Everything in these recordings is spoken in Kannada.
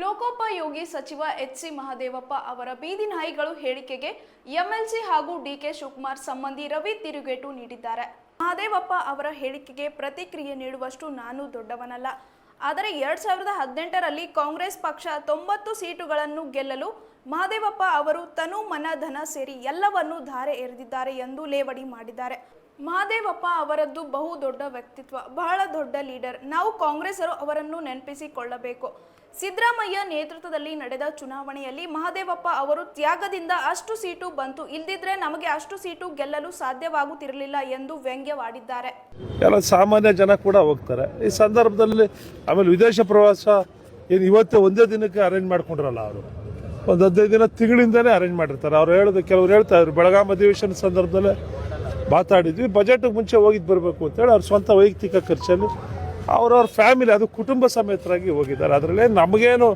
ಲೋಕೋಪಯೋಗಿ ಸಚಿವ ಎಚ್ ಸಿ ಮಹದೇವಪ್ಪ ಅವರ ಬೀದಿ ನಾಯಿಗಳು ಹೇಳಿಕೆಗೆ ಎಂಎಲ್ಸಿ ಹಾಗೂ ಡಿಕೆ ಶಿವಕುಮಾರ್ ಸಂಬಂಧಿ ರವಿ ತಿರುಗೇಟು ನೀಡಿದ್ದಾರೆ. ಮಹದೇವಪ್ಪ ಅವರ ಹೇಳಿಕೆಗೆ ಪ್ರತಿಕ್ರಿಯೆ ನೀಡುವಷ್ಟು ನಾನು ದೊಡ್ಡವನಲ್ಲ. ಆದರೆ ಎರಡ್ ಸಾವಿರದ ಹದಿನೆಂಟರಲ್ಲಿ ಕಾಂಗ್ರೆಸ್ ಪಕ್ಷ ತೊಂಬತ್ತು ಸೀಟುಗಳನ್ನು ಗೆಲ್ಲಲು ಮಹದೇವಪ್ಪ ಅವರು ತನು ಮನ ಧನ ಸೇರಿ ಎಲ್ಲವನ್ನೂ ಧಾರೆ ಎರೆದಿದ್ದಾರೆ ಎಂದು ಲೇವಡಿ ಮಾಡಿದ್ದಾರೆ. ಮಹದೇವಪ್ಪ ಅವರದ್ದು ಬಹು ದೊಡ್ಡ ವ್ಯಕ್ತಿತ್ವ, ಬಹಳ ದೊಡ್ಡ ಲೀಡರ್. ನಾವು ಕಾಂಗ್ರೆಸ್ಸರು ಅವರನ್ನು ನೆನಪಿಸಿಕೊಳ್ಳಬೇಕು. ಸಿದ್ದರಾಮಯ್ಯ ನೇತೃತ್ವದಲ್ಲಿ ನಡೆದ ಚುನಾವಣೆಯಲ್ಲಿ ಮಹದೇವಪ್ಪ ಅವರು ತ್ಯಾಗದಿಂದ ಅಷ್ಟು ಸೀಟು ಬಂತು. ಇಲ್ದಿದ್ರೆ ನಮಗೆ ಅಷ್ಟು ಸೀಟು ಗೆಲ್ಲಲು ಸಾಧ್ಯವಾಗುತ್ತಿರಲಿಲ್ಲ ಎಂದು ವ್ಯಂಗ್ಯವಾಡಿದ್ದಾರೆ. ಎಲ್ಲ ಸಾಮಾನ್ಯ ಜನ ಕೂಡ ಹೋಗ್ತಾರೆ. ಈ ಸಂದರ್ಭದಲ್ಲಿ ಆಮೇಲೆ ವಿದೇಶ ಪ್ರವಾಸ ಏನು ಇವತ್ತೇ ಒಂದೇ ದಿನಕ್ಕೆ ಅರೇಂಜ್ ಮಾಡ್ಕೊಂಡ್ರಲ್ಲ ಅವರು. ಒಂದು ಹದಿನೈದು ದಿನ ತಿಂಗಳಿಂದಲೇ ಅರೇಂಜ್ ಮಾಡಿರ್ತಾರೆ. ಅವ್ರು ಹೇಳೋದು ಕೆಲವ್ರು ಹೇಳ್ತಾ ಇದ್ರು. ಬೆಳಗಾಂ ಅಧಿವೇಶನ ಸಂದರ್ಭದಲ್ಲೇ ಮಾತಾಡಿದ್ವಿ. ಬಜೆಟ್ ಮುಂಚೆ ಹೋಗಿದ್ದು ಬರಬೇಕು ಅಂತೇಳಿ ಅವ್ರ ಸ್ವಂತ ವೈಯಕ್ತಿಕ ಖರ್ಚಲ್ಲಿ ಅವ್ರವ್ರ ಫ್ಯಾಮಿಲಿ ಅದು ಕುಟುಂಬ ಸಮೇತರಾಗಿ ಹೋಗಿದ್ದಾರೆ. ಅದರಲ್ಲೇ ನಮಗೇನು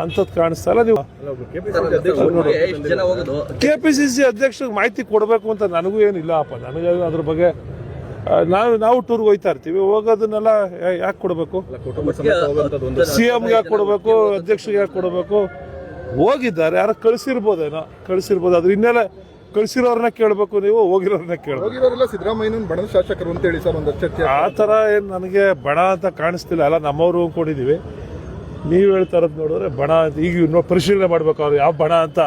ಅಂಥದ್ದು ಕಾಣಿಸ್ತಾ ಇಲ್ಲ. ನೀವು ಕೆ ಪಿ ಸಿ ಸಿ ಅಧ್ಯಕ್ಷರಿಗೆ ಮಾಹಿತಿ ಕೊಡಬೇಕು ಅಂತ ನನಗೂ ಏನಿಲ್ಲಪ್ಪ ನನಗೆ ಅದ್ರ ಬಗ್ಗೆ ನಾವು ನಾವು ಟೂರ್ಗೆ ಹೋಗ್ತಾ ಇರ್ತೀವಿ. ಹೋಗೋದನ್ನೆಲ್ಲ ಯಾಕೆ ಕೊಡಬೇಕು? ಕುಟುಂಬ ಸಮೇತ ಹೋಗುವಂತದ್ದು ಒಂದು ಸಿ ಎಮ್ಗೆ ಯಾಕೆ ಕೊಡಬೇಕು? ಅಧ್ಯಕ್ಷರಿಗೆ ಯಾಕೆ ಕೊಡಬೇಕು? ಹೋಗಿದ್ದಾರೆ. ಯಾರು ಕಳಿಸಿರ್ಬೋದೇನೋ? ಕಳಿಸಿರ್ಬೋದು. ಅದ್ರ ಹಿನ್ನೆಲೆ ಕಳಿಸಿರೋರನ್ನ ಕೇಳಬೇಕು ನೀವು ಹೋಗಿರೋರನ್ನ ಕೇಳಬೇಕು. ಹೋಗಿರೋರೆಲ್ಲ ಸಿದ್ದರಾಮಯ್ಯನ ಬಣದ ಶಾಸಕರು ಅಂತ ಹೇಳಿ ಸರ್ ಒಂದು ಚರ್ಚೆ ಆ ಥರ ಏನು ನನಗೆ ಬಣ ಅಂತ ಕಾಣಿಸ್ತಿಲ್ಲ. ಅಲ್ಲ ನಮ್ಮವರು ಕೊಟ್ಟಿದ್ದೀವಿ ನೀವು ಹೇಳ್ತಾ ಇರೋದು ನೋಡಿದ್ರೆ ಬಣ ಅಂತ ಈಗ ಇನ್ನೂ ಪರಿಶೀಲನೆ ಮಾಡ್ಬೇಕು ಅವ್ರು ಯಾವ ಬಣ ಅಂತ.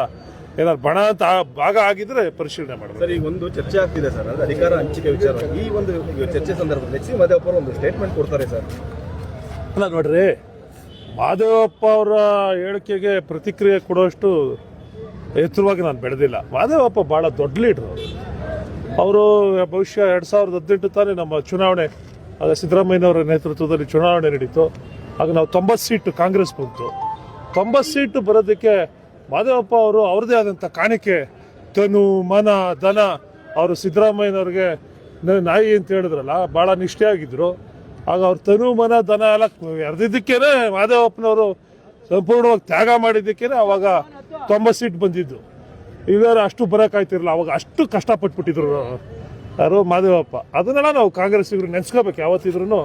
ಏನಾದ್ರು ಬಣ ಅಂತ ಆ- ಭಾಗ ಆಗಿದ್ರೆ ಪರಿಶೀಲನೆ ಮಾಡಬೇಕು. ಸರ್ ಈಗ ಒಂದು ಚರ್ಚೆ ಆಗ್ತಿದೆ ಸರ್. ಅದು ಅಧಿಕಾರ ಹಂಚಿಕೆ ವಿಚಾರ. ಈ ಒಂದು ಚರ್ಚೆ ಸಂದರ್ಭದಲ್ಲಿ ಎಚ್ ಸಿ ಮಾದೇವಪ್ಪ ಅವರು ಒಂದು ಸ್ಟೇಟ್ಮೆಂಟ್ ಕೊಡ್ತಾರೆ ಸರ್. ಅಲ್ಲ ನೋಡ್ರಿ ಮಾದೇವಪ್ಪ ಅವರ ಹೇಳಿಕೆಗೆ ಪ್ರತಿಕ್ರಿಯೆ ಕೊಡುವಷ್ಟು ಎತ್ತರವಾಗಿ ನಾನು ಬೆಳೆದಿಲ್ಲ. ಮಾದೇವಪ್ಪ ಭಾಳ ದೊಡ್ಡ ಲೀಡ್ರು ಅವರು. ಬಹುಶಃ ಎರಡು ಸಾವಿರದ ಹದಿನೆಂಟು ತಾನೇ ನಮ್ಮ ಚುನಾವಣೆ ಸಿದ್ದರಾಮಯ್ಯನವರ ನೇತೃತ್ವದಲ್ಲಿ ಚುನಾವಣೆ ನಡೀತು. ಆಗ ನಾವು ತೊಂಬತ್ತು ಸೀಟು ಕಾಂಗ್ರೆಸ್ ಬಂತು. ತೊಂಬತ್ತು ಸೀಟು ಬರೋದಕ್ಕೆ ಮಾದೇವಪ್ಪ ಅವರು ಅವ್ರದ್ದೇ ಆದಂಥ ಕಾಣಿಕೆ, ತನು, ಮನ ದನ ಅವರು ಸಿದ್ದರಾಮಯ್ಯನವ್ರಿಗೆ ನಾಯಿ ಅಂತ ಹೇಳಿದ್ರಲ್ಲ ಭಾಳ ನಿಷ್ಠೆಯಾಗಿದ್ದರು ಆಗ ಅವ್ರ ತನು, ಮನ ದನ ಎಲ್ಲ ಎರೆದಿದ್ದಕ್ಕೇನೆ ಮಾದೇವಪ್ಪನವರು ಸಂಪೂರ್ಣವಾಗಿ ತ್ಯಾಗ ಮಾಡಿದ್ದಕ್ಕೇನೆ ಅವಾಗ ತೊಂಬತ್ತು ಸೀಟ್ ಬಂದಿದ್ದು. ಇವ್ಯಾರು ಅಷ್ಟು ಬರೋಕ್ಕಾಯ್ತಿರಲ್ಲ ಅವಾಗ ಅಷ್ಟು ಕಷ್ಟಪಟ್ಬಿಟ್ಟಿದ್ರು ಯಾರು ಮಾದೇವಪ್ಪ. ಅದನ್ನೆಲ್ಲ ನಾವು ಕಾಂಗ್ರೆಸ್ ಇವರು ನೆನೆಸ್ಕೋಬೇಕು. ಯಾವತ್ತಿದ್ರು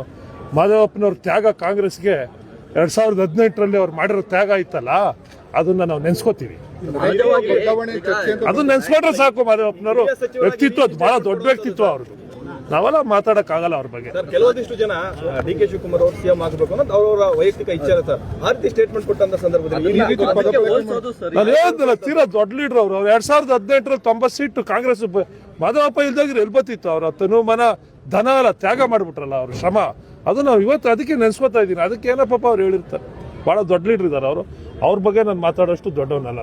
ಮಾದೇವಪ್ಪನವ್ರ ತ್ಯಾಗ ಕಾಂಗ್ರೆಸ್ಗೆ ಎರಡು ಸಾವಿರದ ಹದಿನೆಂಟರಲ್ಲಿ ಅವ್ರು ಮಾಡಿರೋ ತ್ಯಾಗ ಇತ್ತಲ್ಲ ಅದನ್ನ ನಾವು ನೆನೆಸ್ಕೋತೀವಿ. ಅದನ್ನ ನೆನೆಸ್ಕೊಂಡ್ರೆ ಸಾಕು ಮಾದೇವಪ್ಪನವರು. ವ್ಯಕ್ತಿತ್ವ ಅದು ಬಹಳ ದೊಡ್ಡ ವ್ಯಕ್ತಿತ್ವ ಅವ್ರದ್ದು. ನಾವೆಲ್ಲ ಆಗಲ್ಲ ಅವ್ರ ಬಗ್ಗೆ. ಸರ್ ಕೆಲವೊಂದಿಷ್ಟು ಜನ ಡಿ ಕೆ ಶಿವಕುಮಾರ್ ಅವರು ಸಿಎಂ ಆಗಬೇಕು ಅನ್ನೋದು ಅವರವರ ವೈಯಕ್ತಿಕ ಇಚ್ಛೆ ಸರ್. ಆ ರೀತಿ ಸ್ಟೇಟ್ಮೆಂಟ್ ಕೊಟ್ಟಂತ ಸಂದರ್ಭದಲ್ಲಿ ತೀರಾ ದೊಡ್ಡ ಲೀಡರ್ ಅವರು. ಅವ್ರು ಎರಡ್ ಸಾವಿರದ ಹದಿನೆಂಟರಲ್ಲಿ ತೊಂಬತ್ತು ಸೀಟು ಕಾಂಗ್ರೆಸ್ ಮಾಧವಪ್ಪ ಇಲ್ದಾಗ ಎಲ್ಲಿ ಬತ್ತಿತ್ತು ಅವ್ರ. ತನು ಮನ ಧನ ಎಲ್ಲ ತ್ಯಾಗ ಮಾಡಿಬಿಟ್ರಲ್ಲ ಅವ್ರ ಶ್ರಮ. ಅದು ನಾವು ಇವತ್ತು ಅದಕ್ಕೆ ನೆನ್ಸ್ಕೊತಾ ಇದ್ದೀನಿ. ಅದಕ್ಕೆ ಏನಪ್ಪ ಪಾಪ ಅವ್ರು ಹೇಳಿರ್ತಾರೆ. ಭಾಳ ದೊಡ್ಡ ಲೀಡರ್ ಇದ್ದಾರೆ ಅವರು. ಅವ್ರ ಬಗ್ಗೆ ನಾನು ಮಾತಾಡೋಷ್ಟು ದೊಡ್ಡವನಲ್ಲ.